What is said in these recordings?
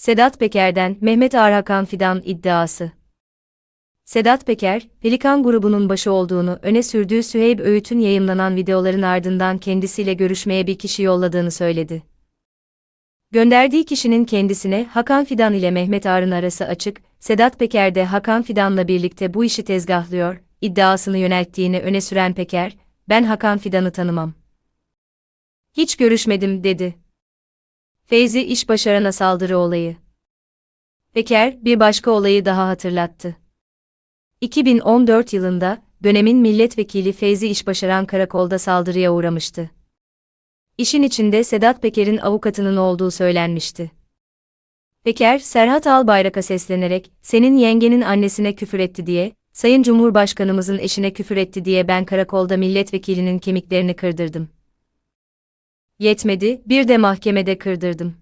Sedat Peker'den Mehmet Arhakan Fidan iddiası. Sedat Peker, Pelikan grubunun başı olduğunu öne sürdüğü Süheyb Öğüt'ün yayımlanan videoların ardından kendisiyle görüşmeye bir kişi yolladığını söyledi. Gönderdiği kişinin kendisine Hakan Fidan ile Mehmet Arın arası açık, Sedat Peker de Hakan Fidan'la birlikte bu işi tezgahlıyor, iddiasını yönelttiğini öne süren Peker, ben Hakan Fidan'ı tanımam. Hiç görüşmedim, dedi. Feyzi iş başarana saldırı olayı. Peker, bir başka olayı daha hatırlattı. 2014 yılında, dönemin milletvekili Feyzi İşbaşaran karakolda saldırıya uğramıştı. İşin içinde Sedat Peker'in avukatının olduğu söylenmişti. Peker, Serhat Albayrak'a seslenerek, senin yengenin annesine küfür etti diye, Sayın Cumhurbaşkanımızın eşine küfür etti diye ben karakolda milletvekilinin kemiklerini kırdırdım. Yetmedi, bir de mahkemede kırdırdım.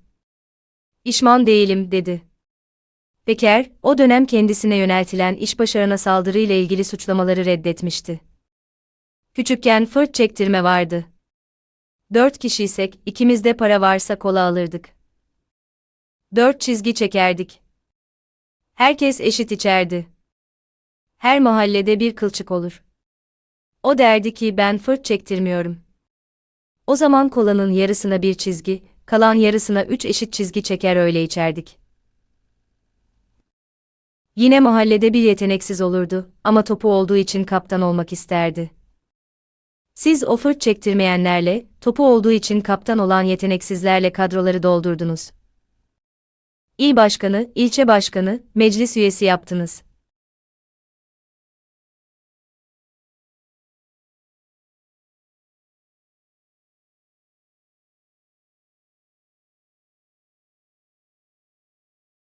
İşman değilim, dedi. Peker, o dönem kendisine yöneltilen iş başarana saldırı ile ilgili suçlamaları reddetmişti. Küçükken fırt çektirme vardı. Dört kişiysek, ikimizde para varsa kola alırdık. Dört çizgi çekerdik. Herkes eşit içerdi. Her mahallede bir kılçık olur. O derdi ki ben fırt çektirmiyorum. O zaman kolanın yarısına bir çizgi, kalan yarısına üç eşit çizgi çeker öyle içerdik. Yine mahallede bir yeteneksiz olurdu ama topu olduğu için kaptan olmak isterdi. Siz o fırt çektirmeyenlerle, topu olduğu için kaptan olan yeteneksizlerle kadroları doldurdunuz. İl başkanı, ilçe başkanı, meclis üyesi yaptınız.